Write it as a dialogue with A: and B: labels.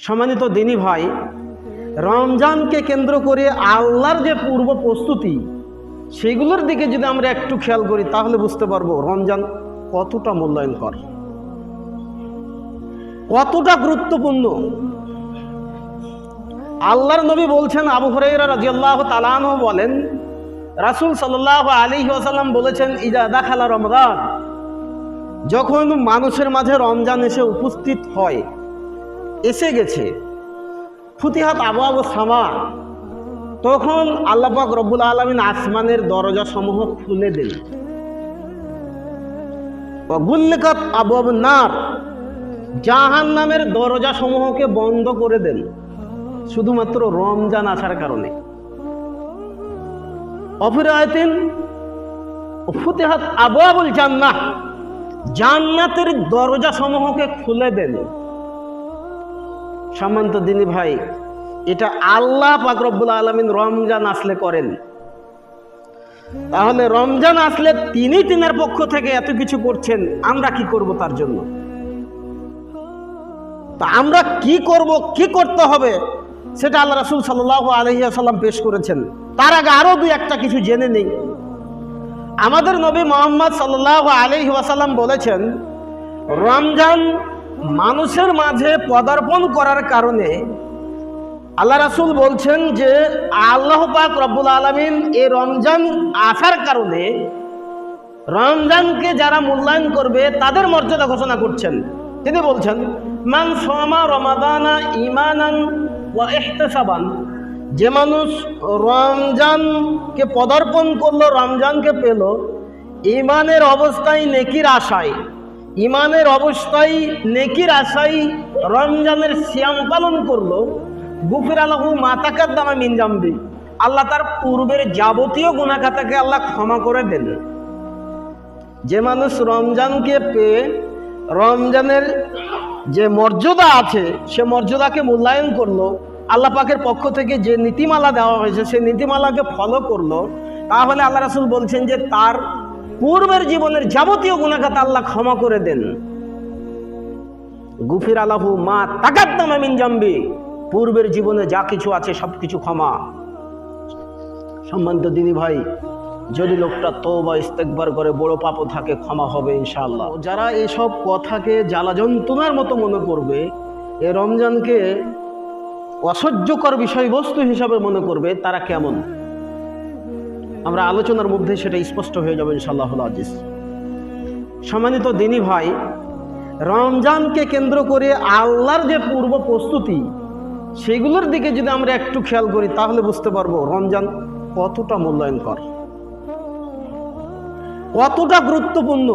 A: সম্মানিত দিনী ভাই, রমজানকে কেন্দ্র করে আল্লাহর যে পূর্ব প্রস্তুতি, সেগুলোর দিকে যদি আমরা একটু খেয়াল করি, তাহলে বুঝতে পারব রমজান কতটা মূল্যায়নকর। কতটা গুরুত্বপূর্ণ। আল্লাহর নবী বলছেন, আবু হরাইরা বলেন, রাসূল সাল্লাহ আলী ওয়াসাল্লাম বলেছেন ইজা দাখালা রমজান। যখন মানুষের মাঝে রমজান এসে উপস্থিত হয় এসে গেছে। ফুতিহাত আবু আবু সামা। তখন আল্লাপাক রব্বুল আলমিন আসমানের দরজা সমূহ খুলে দেন গুল্লিকাত আবু আবু নার। জাহান নামের দরজা সমূহকে বন্ধ করে দেন। শুধুমাত্র রমজান আসার কারণে। অফিরায়তিন ফুতেহাত আবু আবুল জান্নাহ। জান্নাতের দরজা সমূহকে খুলে দেন। সম্মানিত দিনী ভাই, এটা আল্লাহ পাকরব্বুল আলমিন রমজান আসলে করেন। তাহলে রমজান আসলে তিনি তিনার পক্ষ থেকে এত কিছু করছেন, আমরা কি করব তার জন্য? তা আমরা কি করব, কি করতে হবে, সেটা আল্লাহ রাসুল সাল্লাহ আলহিয়াসাল্লাম পেশ করেছেন। তার আগে আরও দুই একটা কিছু জেনে নেই। আমাদের নবী মোহাম্মদ সাল্লাহ আলহি ওয়াসাল্লাম বলেছেন, রমজান মানুষের মাঝে পদার্পণ করার কারণে আল্লাহ রাসুল বলছেন যে আল্লাহ পাক রব্বুল আলমিন এই রমজান আসার কারণে রমজানকে যারা মূল্যায়ন করবে তাদের মর্যাদা ঘোষণা করছেন। তিনি বলছেন, মান রমাদানা যে মানুষ রমজানকে পদার্পণ করল, রমজানকে পেল ইমানের অবস্থায় নেকির আশায় ইমানের অবস্থায় নেকির আশায় রমজানের শ্যাম পালন করল। গুফির আলাহু মাতাকার দামা মিনজাম্বি আল্লাহ তার পূর্বের যাবতীয় গুণাখাতাকে আল্লাহ ক্ষমা করে দেন। যে মানুষ রমজানকে পেয়ে রমজানের যে মর্যাদা আছে, সে মর্যাদাকে মূল্যায়ন করল, আল্লাহ পাকের পক্ষ থেকে যে নীতিমালা দেওয়া হয়েছে, সেই নীতিমালাকে ফলো করল। তাহলে আল্লাহ রাসুল বলছেন যে তার পূর্বের জীবনের যাবতীয় গুণাখাত আল্লাহ ক্ষমা করে দেন। গুফির আলাহু মা তাকাদ্দামা মিন জাম্বি। পূর্বের জীবনে যা কিছু আছে সব কিছু ক্ষমা। সম্মানিত দিনী ভাই, যদি লোকটা তো বা ইস্তেকবার করে বড় পাপও থাকে, ক্ষমা হবে ইনশাআল্লাহ। যারা এসব কথাকে জ্বালা যন্ত্রণার মতো মনে করবে, এ রমজানকে অসহ্যকর বিষয়বস্তু হিসাবে মনে করবে, তারা কেমন? আমরা আলোচনার মধ্যে সেটা স্পষ্ট হয়ে যাবে ইনশাআল্লাহ আজিজ। সম্মানিত দিনী ভাই, রমজানকে কেন্দ্র করে আল্লাহর যে পূর্ব প্রস্তুতি, সেগুলোর দিকে যদি আমরা একটু খেয়াল করি, তাহলে বুঝতে পারব রমজান কতটা মূল্যায়ন করে কতটা গুরুত্বপূর্ণ।